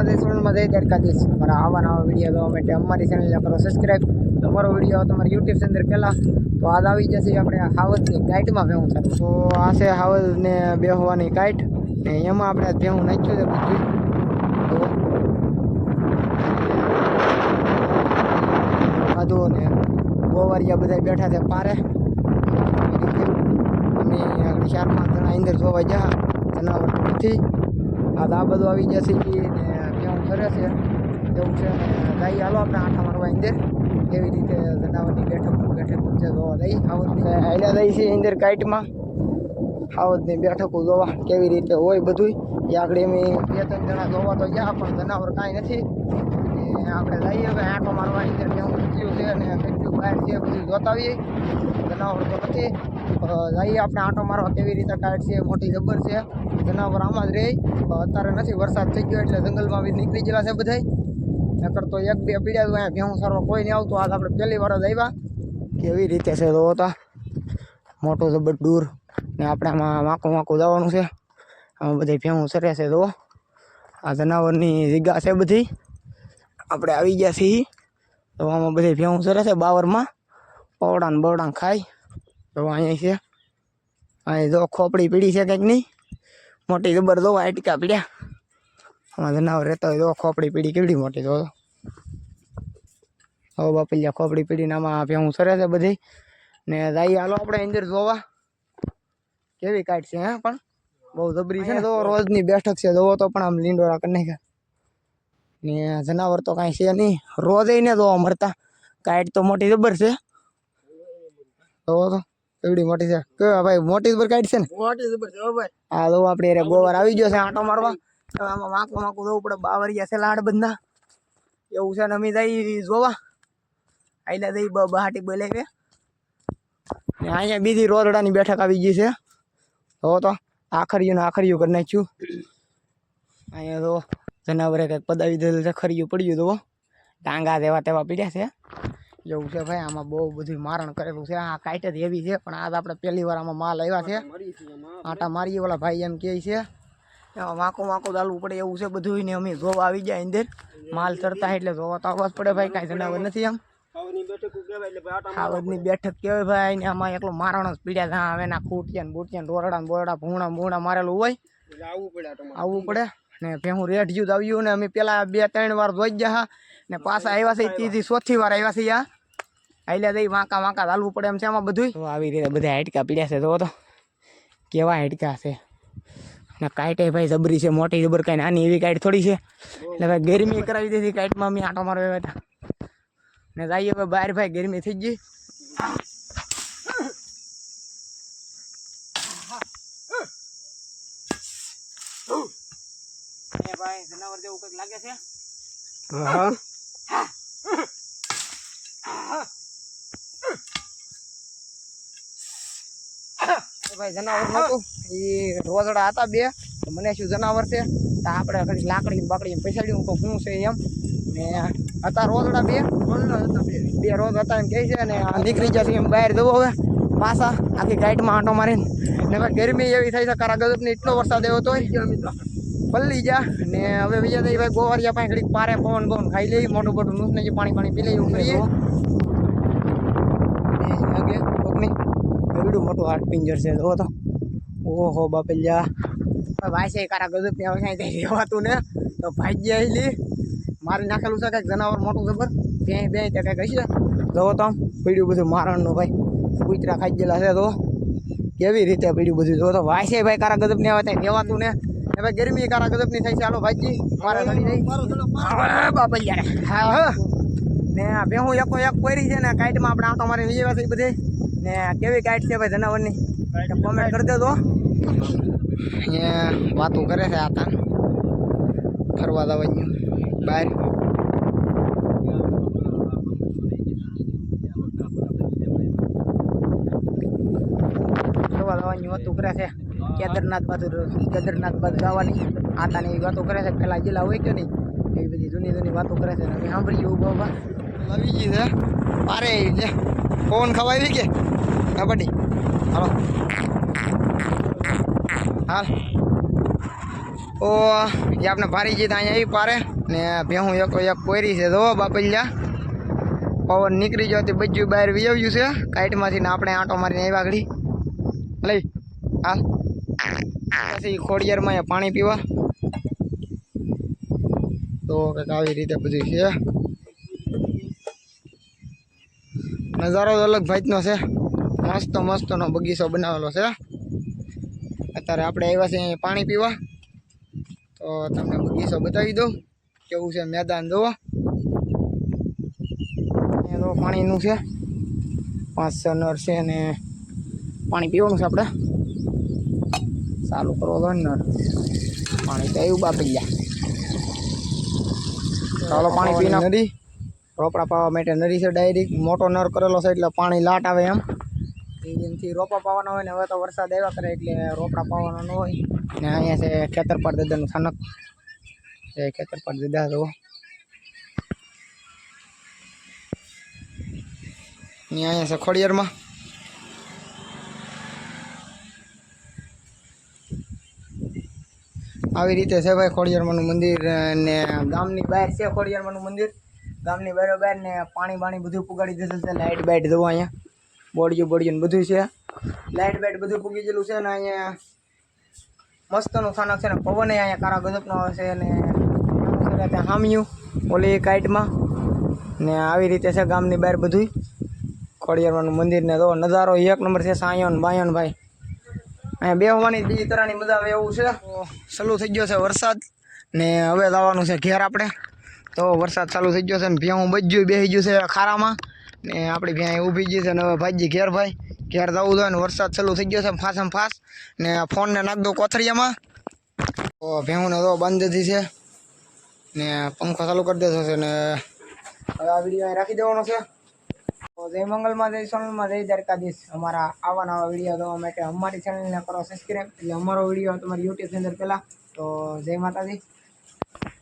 માતા સોનલમાં જય દ્વારકાધીશ. અમારા આવા નવા વીડિયો જોવા માટે અમારી ચેનલને કરો સબસ્ક્રાઈબ તમારો વીડિયો તમારી યુટ્યુબ અંદર પહેલાં. તો આજ આવી જશે આપણે હાવજની કાઇટમાં ભેહું છે. તો આ છે હાવજને બેહવાની કાઇટ ને એમાં આપણે ભેહું નાખ્યું છે બધું. ને, ગોવારિયા બધા બેઠા છે પારે. અમે ચાર પાંચ જણા અંદર જોવા ગયા. જનાવર નથી. આ બધું આવી જશે ને કરે છે. એવું છે. ગાઈ, હાલો, આપણે આઠા મારવા અંદર એવી રીતે જનાવરની બેઠક બેઠક છે જોવા લઈ આવતની હાલ્યા દઈ છે અંદર કાઇટમાં આવતની બેઠકો જોવા કેવી રીતે હોય બધું એ આગળ એમ બે ત્રણ જણા જોવા તો ગયા, પણ જનાવર કાંઈ નથી. આપણે જઈએ હવે આંટો મારવા અંદર કેવું થયું છે અને બહાર છે બધું જોતા આવીએ જનાવર તો નથી. જઈએ આપણે આંટો મારવા. કેવી રીતે ટાયર છે, મોટી જબર છે. જનાવર આમાં જ રહે. અત્યારે નથી, વરસાદ થઈ ગયો એટલે જંગલમાં બી નીકળી ગયેલા છે બધા નકર તો એક બે પીડ્યા તો અહીંયા ઘેહું સારવા કોઈ નહીં આવતું. આજ આપણે પહેલી વાર જ આવ્યા. કેવી રીતે છે તો હતા મોટો જબર દૂર. ને આપણે આમાં વાંકું વાંકું જવાનું છે. આમાં બધી ભેહું સરે છે તો. આ જનાવરની જગ્યા છે બધી. આપણે આવી ગયા છીએ. તો આમાં બધી ભેહું સરે છે બાવરમાં. પવડા ને બવડા ખાય. તો અહીંયા છે. અહીં જો ખોપડી પીડી છે કંઈક નહીં. મોટી જબર દો આટકા પીડ્યા. આમાં જનાવર રહેતા હોય તો ખોપડી પીડી કેવડી મોટી તો. હવે બાપલિયા ખોપડી પીડીને આમાં ભેહું સરે છે બધી. ને જઈએ હાલો આપણે અંદર જોવા. કેવી કાઢ છે હે પણ? બહુ જબરી છે ને તો રોજની બેઠક છે જોવો તો પણ આમ લીંડોરા કરી નાખ્યા. ને જનાવર તો કાંઈ છે નહીં. રોજ ને જોવા મળતા કાઈટ તો મોટી જબર છે. જોવો તો એવડી મોટી છે. કેવા ભાઈ મોટી જબર કાઈટ છે ને? મોટી જબર છે ભાઈ. હા તો આપણે અરે ગોવાર આવી ગયો છે આંટો મારવા. હવે આમાં વાંકું વાંકું જવું પડે. બાવરિયા છે લાડ બંધા. એવું છે ને અમે જઈ જોવા. આઈલા જઈ બ બહાટી બોલાવે ને અહીંયા બીજી રોદડાની બેઠક આવી ગઈ છે. હો તો આખરિયું ને આખરિયું કરી નાખ્યું. અહીંયા તો જનાવરે કંઈક પદાવી દીધેલું છે ખરીયું પડ્યું તો ટાંગા તેવા તેવા પીડ્યા છે. એવું છે ભાઈ આમાં બહુ બધું મારણ કરેલું છે. આ કાઈટ જ એવી છે પણ આજ આપણે પહેલી વાર આમાં માલ આવ્યા છે. આટા મારીએ ઓલા ભાઈ એમ કહે છે. વાંકો વાંકો ચાલવું પડે એવું છે બધું ને અમે જોવા આવી જાય અંદર. માલ ચડતા એટલે જોવા તો આવવા જ પડે ભાઈ કાંઈ જનાવર નથી આમ ખાવજની બેઠક કહેવાય ભાઈ બેઠક કહેવાય ભાઈ ને આમાં એકલો મારણ જ પીડ્યા છે. હવે ના ખૂટિયા ને બૂટિયા ને દોરડા ને બોરડા ભૂણા ભૂણા મારેલું હોય. આવવું પડે આવવું પડે. ને ભેહું રેટ જ્યું આવ્યું ને અમે પેલા બે ત્રણ વાર જોઈ ગયા ને પાછા આવ્યા છે ત્રીજી ચોથી વાર આવ્યા છે યા. આઈલા દઈ વાંકા વાંકા ચાલવું પડે એમ છે આમાં બધું આવી રીતે બધા હાડકા પીડ્યા છે જો તો. કેવા હાડકા છે. ને કાઈટે ભાઈ જબરી છે મોટી જબર કાંઈ નાની એવી કાઈટ થોડી છે. એટલે ભાઈ ગરમી કરાવી દીધી કાઈટમાં અમે આંટો મારવા હતા. ને જઈએ હવે બહાર ભાઈ ગરમી થઈ ગઈ. ભાઈ જનાવર જેવું કંઈક લાગે છે? હા. ભાઈ જનાવર નતું. એ રોજડા હતા બે. મને શું જનાવર છે? તો આપણે ઘડી લાકડી બાકડી પૈસાડ્યું તો શું છે એમ? ને હતા રોજડા બે. બે રોજ હતા એમ કહે છે ને આ નીકળી જશે એમ બહાર જવો હવે. પાછા આખી ગાઈડમાં આંટો મારીને. ને ભાઈ ગરમી એવી થઈ છે કારા ગજબની એટલો વરસાદ એવો તોય. પલ્લી જા. ને હવે બીજા દઈ ભાઈ ગોવારિયા પાસે ઘડીક પારે પવન પવન ખાઈ લઈ મોટું મોટું નુસ ને પાણી પાણી પી લઈ કોકની. એવડું મોટું હાર્ટ પિંજર છે. જો તો. ઓહો બાપલ્યા. ભાઈ છે કારા ગજબ ને હવે ત્યાં રહેવાતું ને. તો ભાગ્ય લી. મારી નાખેલું છે કંઈક જનાવર મોટું જબર ત્યાં બે ત્યાં કંઈક હશે. જવો તો. પીડ્યું બધું મારણનું ભાઈ. કૂતરા ખાઈ ગયેલા છે તો કેવી રીતે પીડ્યું બધું? જો તો. વાય છે ભાઈ કારા ગજબ ને હવે ત્યાં રહેવાતું ને. ભાઈ ગરમી કારા ગજબની થાય છે. હાલો ભાઈજી મારા ઘડી નહીં બાપા યાર. હા હા. ને આ ભેહું એકો એક કોરી છે ને કાઈટમાં આપણે આંટો મારી વિજય વાસી બધે. ને કેવી કાઈટ છે ભાઈ જનાવરની? કોમેન્ટ કરી દેજો. અહીંયા વાતો કરે છે આ તાન. ફરવા જવાની બહાર. ફરવા દવાની વાતો કરે છે. કેદારનાથ બાજુ કેદારનાથ બાજુ જવાની. આતાની એવી વાતો કરે છે પેલા જિલ્લા હોય કે નહીં. એવી બધી જૂની જૂની વાતો કરે છે અમે સાંભળીએ ઊભા ઊભા લવી ગઈ છે. પારે છે ફોન ખવાવી કે? કબડ્ડી. હાલો. હાલ. ઓ એ આપણે ભારી જીત અહીંયા આવી પારે ને ભેહું એક એક કોયરી છે. જો, બાપલિયા. પવન નીકળી ગયો તે બજ્જું બહાર વિજાવ્યું છે. કાઈટમાંથી ને આપણે આંટો મારીને આવ્યા ઘડી. લઈ. હાલ. પછી ખોડિયારમાં પાણી પીવા. તો કંઈક આવી રીતે બધું છે. નજારો અલગ ભાઈનો છે. મસ્ત મસ્તનો બગીચો બનાવેલો છે. અત્યારે આપણે આવ્યા છે અહીં પાણી પીવા. તો તમને બગીચો બતાવી દઉં. કેવું છે મેદાન જોવો પાણીનું છે. પાંચ છ નર છે અને પાણી પીવાનું છે આપણે. ચાલુ કરવો તો નર પાણી તો એવું બાપી ગયા ચાલો પાણી પીને નદી રોપડા પાવા માટે નદી છે ડાયરેક્ટ મોટો નર કરેલો છે એટલે પાણી લાટ આવે એમ. એમથી રોપા પાવાનો હોય ને હવે તો વરસાદ આવ્યા કરે એટલે રોપડા પાવાનો ન હોય. ને અહીંયા છે ખેતરપાડ દાદાનું સ્થાનક એ ખેતરપાડ દાદા તો ને અહીંયા છે ખોડિયારમાં. આવી રીતે છે ભાઈ ખોડિયારમાંનું મંદિર ને ગામની બહાર છે ખોડિયારમાંનું મંદિર. ગામની બહાર ને પાણી બાણી બધું પુગાડી દીધું છે લાઇટ બાઇટ જુઓ અહીંયા. બોડીયું બોડિયું ને બધું છે. લાઇટ બાઇટ બધું પૂગી ગયેલું છે ને અહીંયા મસ્તનું સ્થાનક છે ને પવન અહીંયા કારા ગજબનો આવે છે અને ત્યાં હામ્યું, ઓલી કાઇટમાં ને આવી રીતે છે ગામની બહાર બધું ખોડિયારમાંનું મંદિર ને તો નજારો એક નંબર છે સાયન બાયન ભાઈ. અહીંયા બેહવાની બીજી તરાની મજા આવે એવું છે. ચાલુ થઈ ગયો છે વરસાદ ને હવે લાવવાનું છે ઘેર આપણે. તો વરસાદ ચાલુ થઈ ગયો છે ને ભેહું બજ્યું બેસી ગયું છે ખારામાં. ને આપણી ભેં ઊભી ગઈ છે ને હવે ભાઈજી ઘેર ભાઈ. ઘેર જવું જોઈએ ને વરસાદ ચાલુ થઈ ગયો છે ફાસમ ફાસ. ને ફોનને નાખ દો કોથળિયામાં. તો ભેહુંને તો બંધ થઈ છે. ને પંખો ચાલુ કરી દેતો છે ને હવે આ વીડિયો અહીં રાખી દેવાનો છે. તો જય મંગલમાં જય સોનલમાં જય દ્વારકાધીશ. અમારા આવા નવા વીડિયો જોવા માટે અમારી ચેનલને કરો સબસ્ક્રાઈબ એટલે અમારો વીડિયો તમારી યુટ્યુબની અંદર પહેલાં. તો જય માતાજી.